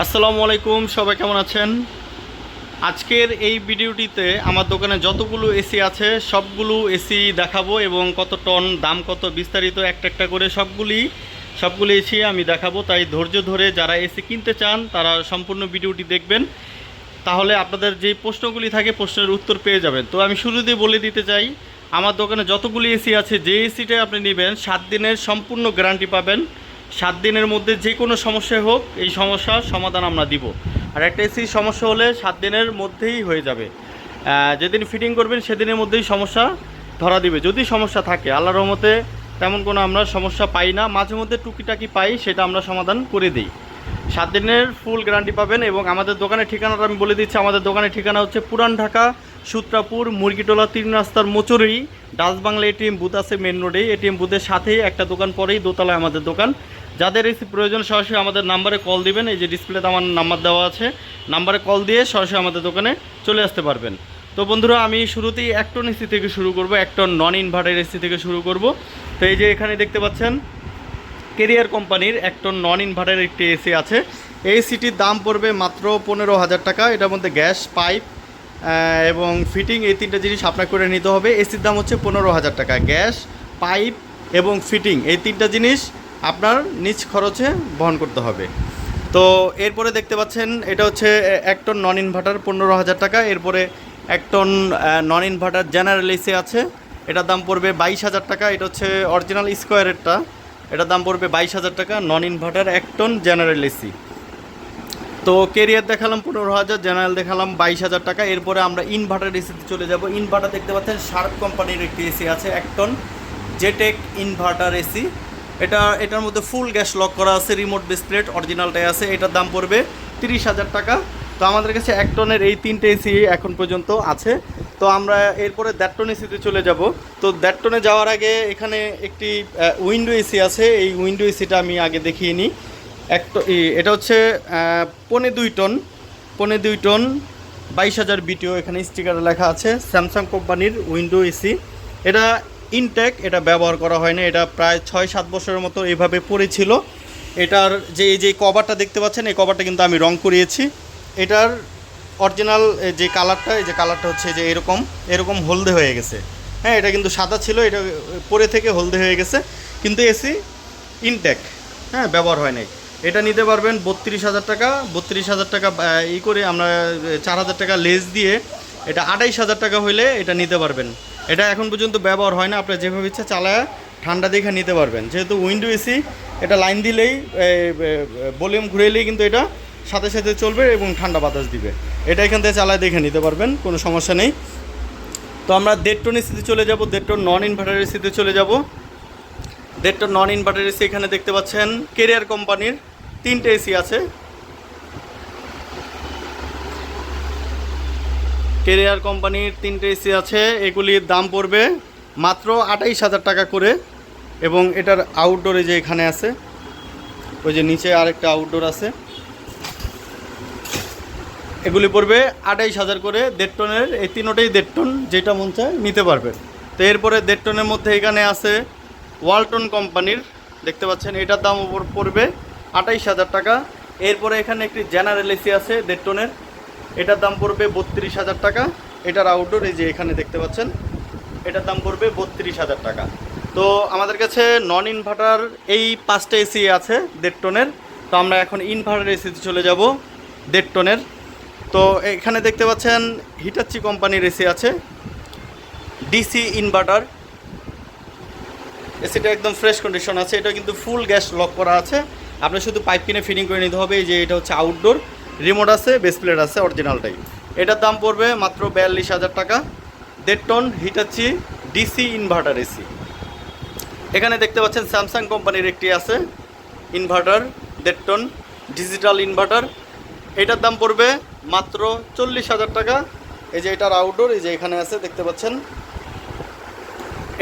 আসসালামু আলাইকুম, সবাই কেমন আছেন? আজকের এই ভিডিওটিতে আমার দোকানে যতগুলো এসি আছে, সবগুলো এসি দেখাবো এবং কত টন, দাম কত বিস্তারিত, একটা একটা করে সবগুলি সবগুলি এসি আমি দেখাবো। তাই ধৈর্য ধরে যারা এসি কিনতে চান, তারা সম্পূর্ণ ভিডিওটি দেখবেন। তাহলে আপনাদের যে প্রশ্নগুলি থাকে, প্রশ্নের উত্তর পেয়ে যাবেন। তো আমি শুরুতেই বলে দিতে চাই, আমার দোকানে যতগুলি এসি আছে, যে এসিটাই আপনি নেবেন, সাত দিনের সম্পূর্ণ গ্যারান্টি পাবেন। সাত দিনের মধ্যে যে কোনো সমস্যা হোক, এই সমস্যার সমাধান আমরা দিব। আর একটা এসির সমস্যা হলে সাত দিনের মধ্যেই হয়ে যাবে। যেদিন ফিটিং করবেন, সেদিনের মধ্যেই সমস্যা ধরা দিবে। যদি সমস্যা থাকে আল্লাহ রহমতে তেমন কোনো আমরা সমস্যা পাই না। মাঝে মধ্যে টুকিটাকি পাই, সেটা আমরা সমাধান করে দিই। সাত দিনের ফুল গ্যারান্টি পাবেন এবং আমাদের দোকানের ঠিকানাটা আমি বলে দিচ্ছি। আমাদের দোকানের ঠিকানা হচ্ছে পুরান ঢাকা, সূত্রাপুর, মুরগিটোলা, তিন রাস্তার মোচরেই ডাচ বাংলা এটিএম বুথ আছে মেন রোডেই এটিএম বুথের সাথেই একটা দোকান পরেই দোতলায় আমাদের দোকান। যাদের এই প্রয়োজন সরাসরি আমাদের নাম্বারে কল দিবেন, এই যে ডিসপ্লেতে আমার নাম্বার দেওয়া আছে নাম্বারে কল দিয়ে সরাসরি আমাদের দোকানে চলে আসতে পারবেন। তো বন্ধুরা, আমি শুরুতেই এক টন এসি থেকে শুরু করব এক টন নন ইনভার্টার এসি থেকে শুরু করব। তো এই যে এখানে দেখতে পাচ্ছেন, কেরিয়ার কোম্পানির এক টন নন ইনভার্টার একটি এসি আছে। এই এসিটির দাম পড়বে মাত্র পনেরো হাজার টাকা। এটার মধ্যে গ্যাস, পাইপ এবং ফিটিং এই তিনটা জিনিস আপনার করে নিতে হবে। এসির দাম হচ্ছে পনেরো হাজার টাকা। গ্যাস, পাইপ এবং ফিটিং এই তিনটা জিনিস আপনার নিজ খরচে বহন করতে হবে। তো এরপরে দেখতে পাচ্ছেন, এটা হচ্ছে এক টন নন ইনভার্টার পনেরো হাজার টাকা। এরপরে এক ton non inverter general AC আছে। এটার দাম পড়বে বাইশ হাজার টাকা। এটা হচ্ছে অরিজিনাল স্কোয়ারেরটা এটার দাম পড়বে বাইশ হাজার টাকা নন ইনভার্টার এক টন জেনারেল এসি তো কেরিয়ার দেখালাম পনেরো হাজার জেনারেল দেখালাম বাইশ হাজার টাকা। এরপরে আমরা ইনভার্টার এসিতে চলে যাব। ইনভার্টার দেখতে পাচ্ছেন শার্প কোম্পানির একটি এসি আছে, এক টন জেটেক ইনভার্টার এসি এটা, এটার মধ্যে ফুল গ্যাস লক করা আছে রিমোট ডিসপ্লেট অরিজিনালটাই আছে, এটার দাম পড়বে তিরিশ হাজার টাকা। তো আমাদের কাছে এক টনের এই তিনটে এসি এখন পর্যন্ত আছে। তো আমরা এরপরে দেড় টন এসিতে চলে যাব। তো দেড় টনে যাওয়ার আগে এখানে একটি উইন্ডো এসি আছে। এই উইন্ডো এসিটা আমি আগে দেখিয়ে নিই। এক এটা হচ্ছে পনে দুই টন, পনে দুই টন, বাইশ হাজার বিটিও এখানে স্টিকারে লেখা আছে স্যামসাং কোম্পানির উইন্ডো এসি এটা ইনটেক এটা ব্যবহার করা হয় না। এটা প্রায় ছয় সাত বছরের মতো এভাবে পড়েছিল এটার যে, এই যে কভারটা দেখতে পাচ্ছেন, এই কভারটা কিন্তু আমি রং করিয়েছি। এটার অরিজিনাল যে কালারটা এই যে কালারটা হচ্ছে যে এরকম এরকম হলদে হয়ে গেছে। হ্যাঁ এটা কিন্তু সাদা ছিল, এটা পরে থেকে হলদে হয়ে গেছে। কিন্তু এসি ইনটেক হ্যাঁ ব্যবহার হয় নাই। এটা নিতে পারবেন বত্রিশ হাজার টাকা। বত্রিশ হাজার টাকা ই করে আমরা চার হাজার টাকা লেস দিয়ে এটা আঠাইশ হাজার টাকা হইলে এটা নিতে পারবেন। এটা এখন পর্যন্ত ব্যবহার হয় না, আপনার যেভাবে ইচ্ছা চালায় ঠান্ডা দেখে নিতে পারবেন। যেহেতু উইন্ডো এসি এটা লাইন দিলেই ভলিউম ঘুরেলেই কিন্তু এটা সাথে সাথে চলবে এবং ঠান্ডা বাতাস দিবে। এটা এখান থেকে চালায় দেখে নিতে পারবেন, কোনো সমস্যা নেই। তো আমরা দেড় টন এসিতে চলে যাব দেড় টন নন ইনভার্টার এসিতে চলে যাব। দেড় টন নন ইনভার্টার এসি এখানে দেখতে পাচ্ছেন কেরিয়ার কোম্পানির তিনটে এসি আছে। কেরিয়ার কোম্পানির তিনটে এসি আছে, এগুলির দাম পড়বে মাত্র আঠাইশ হাজার টাকা করে এবং এটার আউটডোরে যে এখানে আছে, ওই যে নিচে আরেকটা আউটডোর আছে। এগুলি পড়বে আঠাইশ হাজার করে দেড় টনের, এই তিনোটাই দেড় টন যেটা মন চায় নিতে পারবেন তো এরপরে দেড় টনের মধ্যে এখানে আছে ওয়ালটন কোম্পানির, দেখতে পাচ্ছেন, এটার দাম পড়বে আঠাইশ হাজার টাকা। এরপরে এখানে একটি জেনারেল এসি আছে দেড় টনের এটার দাম পড়বে বত্রিশ হাজার টাকা। এটার আউটডোর এই যে এখানে দেখতে পাচ্ছেন, এটার দাম পড়বে বত্রিশ হাজার টাকা। তো আমাদের কাছে নন ইনভার্টার এই পাঁচটা এসি আছে দেড় টনের তো আমরা এখন ইনভার্টার এসিতে চলে যাব দেড় টনের তো এখানে দেখতে পাচ্ছেন হিটাচি কোম্পানির এসি আছে ডিসি ইনভার্টার এসিটা একদম ফ্রেশ কন্ডিশন আছে, এটা কিন্তু ফুল গ্যাস লক করা আছে। আপনার শুধু পাইপ কিনে ফিটিং করে নিতে হবে যে এটা হচ্ছে আউটডোর রিমোট আছে, বেস প্লেট আছে, অরিজিনালটাই। এটার দাম পড়বে মাত্র বিয়াল্লিশ হাজার টাকা। দেড় ton Hitachi DC inverter AC. এখানে দেখতে পাচ্ছেন স্যামসাং কোম্পানির একটি আছে, ইনভার্টার, দেড় টন ডিজিটাল ইনভার্টার। এটার দাম পড়বে মাত্র চল্লিশ হাজার টাকা। এই যে এটার আউটডোর এই যে এখানে আছে, দেখতে পাচ্ছেন।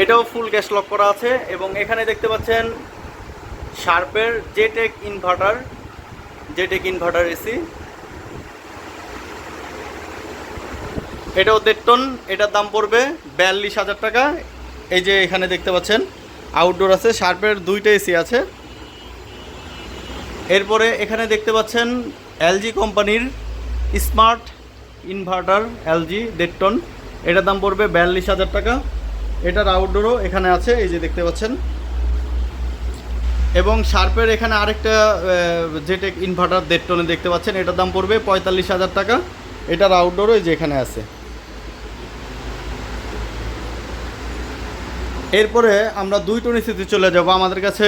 এটাও ফুল গ্যাস লক করা আছে এবং এখানে দেখতে পাচ্ছেন শার্পের J Tech inverter J Tech inverter AC. এটাও দেড় টন, এটার দাম পড়বে বিয়াল্লিশ হাজার টাকা। এই যে এখানে দেখতে পাচ্ছেন আউটডোর আছে শার্পের দুইটা এসি আছে। এরপরে এখানে দেখতে পাচ্ছেন এলজি কোম্পানির স্মার্ট ইনভার্টার এলজি দেড়টন এটার দাম পড়বে বিয়াল্লিশ হাজার টাকা। এটার আউটডোরও এখানে আছে, এই যে দেখতে পাচ্ছেন। এবং শার্পের এখানে আরেকটা জেটেক ইনভার্টার দেড় টনে দেখতে পাচ্ছেন, এটার দাম পড়বে পঁয়তাল্লিশ হাজার টাকা। এটার আউটডোরও এই যে এখানে আছে। এরপরে আমরা দুই টন এসিতে চলে যাব। আমাদের কাছে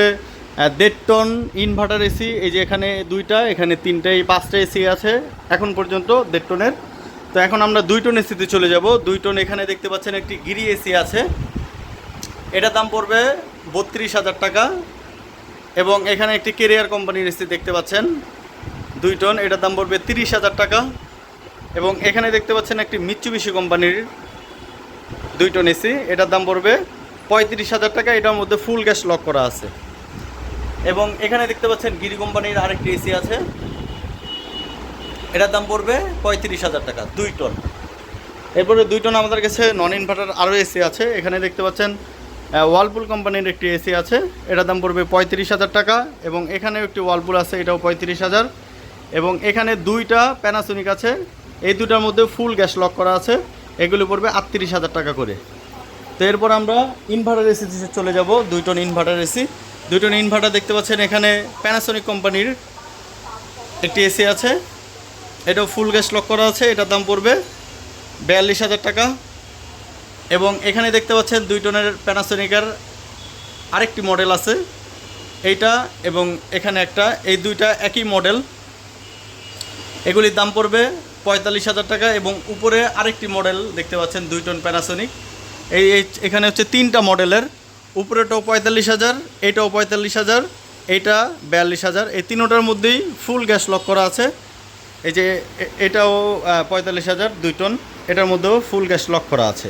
দেড় টন ইনভার্টার এসি এই যে এখানে দুইটা, এখানে তিনটে, এই পাঁচটা এসি আছে। এখন পর্যন্ত দেড় টনের। তো এখন আমরা দুই টন এসিতে চলে যাব। দুই টন এখানে দেখতে পাচ্ছেন একটি গিরি এসি আছে। এটার দাম পড়বে বত্রিশ হাজার টাকা। এবং এখানে একটি কেরিয়ার কোম্পানির এসি দেখতে পাচ্ছেন। দুই টন, এটার দাম পড়বে তিরিশ হাজার টাকা। এবং এখানে দেখতে পাচ্ছেন একটি মিচ্ছুবিশি কোম্পানির দুই টন এসি এটার দাম পড়বে পঁয়ত্রিশ হাজার টাকা, এটার মধ্যে ফুল গ্যাস লক করা আছে। এবং এখানে দেখতে পাচ্ছেন গিরি কোম্পানির আরেকটি এসি আছে। এটার দাম পড়বে পঁয়ত্রিশ হাজার টাকা, দুই টন এরপরে দুই টন আমাদের কাছে নন ইনভার্টার আরও এসি আছে। এখানে দেখতে পাচ্ছেন ওয়ালপুল কোম্পানির একটি এসি আছে। এটার দাম পড়বে পঁয়ত্রিশ হাজার টাকা এবং এখানেও একটি ওয়ালপুল আছে, এটাও পঁয়ত্রিশ হাজার। এবং এখানে দুইটা প্যানাসোনিক আছে। এই দুটার মধ্যে ফুল গ্যাস লক করা আছে। এগুলো পড়বে আটত্রিশ হাজার টাকা করে। তো এরপর আমরা ইনভার্টার এসি চলে যাব দুই টন ইনভার্টার এসি দুই টন ইনভার্টার দেখতে পাচ্ছেন এখানে প্যানাসোনিক কোম্পানির একটি এসি আছে। এটাও ফুল গ্যাস লক করা আছে, এটার দাম পড়বে বিয়াল্লিশ হাজার টাকা। এবং এখানে দেখতে পাচ্ছেন দুই টনের প্যানাসোনিকার আরেকটি মডেল আছে, এইটা এবং এখানে একটা, এই দুইটা একই মডেল এগুলির দাম পড়বে পঁয়তাল্লিশ হাজার টাকা এবং উপরে আরেকটি মডেল দেখতে পাচ্ছেন দুই টন প্যানাসোনিক এই এখানে হচ্ছে তিনটা মডেলের। উপরেটাও পঁয়তাল্লিশ হাজার এইটাও পঁয়তাল্লিশ হাজার এইটা বিয়াল্লিশ হাজার। এই তিনোটার মধ্যেই ফুল গ্যাস লক করা আছে। এই যে এটাও পঁয়তাল্লিশ হাজার, দুই টন এটার মধ্যেও ফুল গ্যাস লক করা আছে।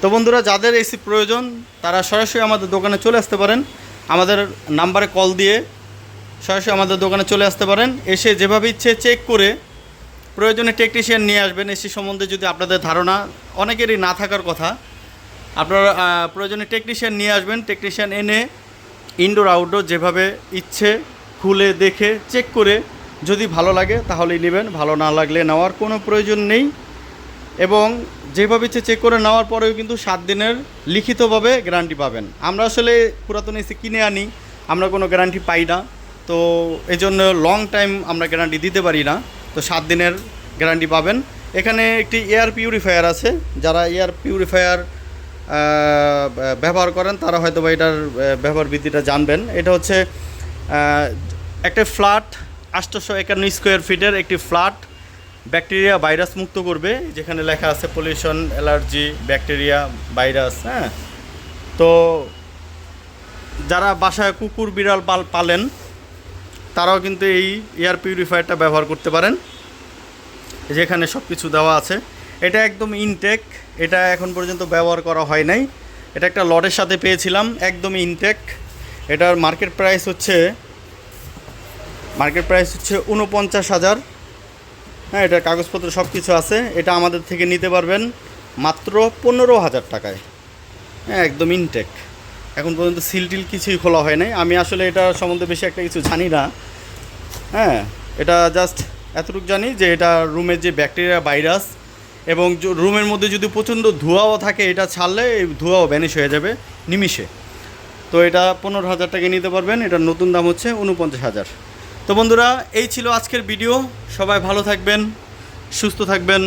তো বন্ধুরা, যাদের এসি প্রয়োজন, তারা সরাসরি আমাদের দোকানে চলে আসতে পারেন। আমাদের নাম্বারে কল দিয়ে সরাসরি আমাদের দোকানে চলে আসতে পারেন। এসে যেভাবে ইচ্ছে চেক করে প্রয়োজনে টেকনিশিয়ান নিয়ে আসবেন। এসি সম্বন্ধে যদি আপনাদের ধারণা, অনেকেরই না থাকার কথা। আপনারা প্রয়োজনে টেকনিশিয়ান নিয়ে আসবেন। টেকনিশিয়ান এনে ইনডোর আউটডোর যেভাবে ইচ্ছে খুলে দেখে চেক করে যদি ভালো লাগে তাহলেই নেবেন। ভালো না লাগলে নেওয়ার কোনো প্রয়োজন নেই। এবং যেভাবে ইচ্ছে চেক করে নেওয়ার পরেও কিন্তু সাত দিনের লিখিতভাবে গ্যারান্টি পাবেন। আমরা আসলে পুরাতন এসি কিনে আনি, আমরা কোনো গ্যারান্টি পাই না। তো এই জন্য লং টাইম আমরা গ্যারান্টি দিতে পারি না। তো সাত দিনের গ্যারান্টি পাবেন। এখানে একটি এয়ার পিউরিফায়ার আছে। যারা এয়ার পিউরিফায়ার ব্যবহার করেন, তারা হয়তো বা এটার ব্যবহার বিধিটা জানবেন। এটা হচ্ছে একটা ফ্ল্যাট আষ্টশো একান্ন স্কোয়ার ফিটের একটি ফ্ল্যাট, ব্যাকটেরিয়া ভাইরাস মুক্ত করবে, যেখানে লেখা আছে পলিউশন, অ্যালার্জি, ব্যাকটেরিয়া, ভাইরাস হ্যাঁ? তো যারা বাসায় কুকুর, বিড়াল পাল, পালেন, তারাও কিন্তু এই এয়ার পিউরিফায়ারটা ব্যবহার করতে পারেন। যেখানে সব কিছু দেওয়া আছে। এটা একদম ইনটেক এটা এখন পর্যন্ত ব্যবহার করা হয় নাই। এটা একটা লটের সাথে পেয়েছিলাম, একদম ইনটেক এটার মার্কেট প্রাইস হচ্ছে মার্কেট প্রাইস হচ্ছে উনপঞ্চাশ হাজার। হ্যাঁ এটার কাগজপত্র সব কিছু আছে, এটা আমাদের থেকে নিতে পারবেন মাত্র পনেরো হাজার টাকায়। হ্যাঁ একদম ইনটেক এখন পর্যন্ত সিল টিল কিছুই খোলা হয় নাই। আমি আসলে এটা সম্বন্ধে বেশি একটা কিছু জানি না। হ্যাঁ এটা জাস্ট এতটুকু জানি যে এটা রুমের যে ব্যাকটেরিয়া ভাইরাস এবং রুমের মধ্যে যদি প্রচণ্ড ধোঁয়াও থাকে, এটা ছাড়লে এই ধোঁয়াও ভ্যানিশ হয়ে যাবে নিমিশে তো এটা পনেরো হাজার টাকা নিতে পারবেন, এটার নতুন দাম হচ্ছে উনপঞ্চাশ হাজার। তো বন্ধুরা, এই ছিল আজকের ভিডিও সবাই ভালো থাকবেন, সুস্থ থাকবেন।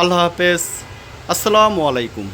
আল্লাহ হাফেজ। আসসালামু আলাইকুম।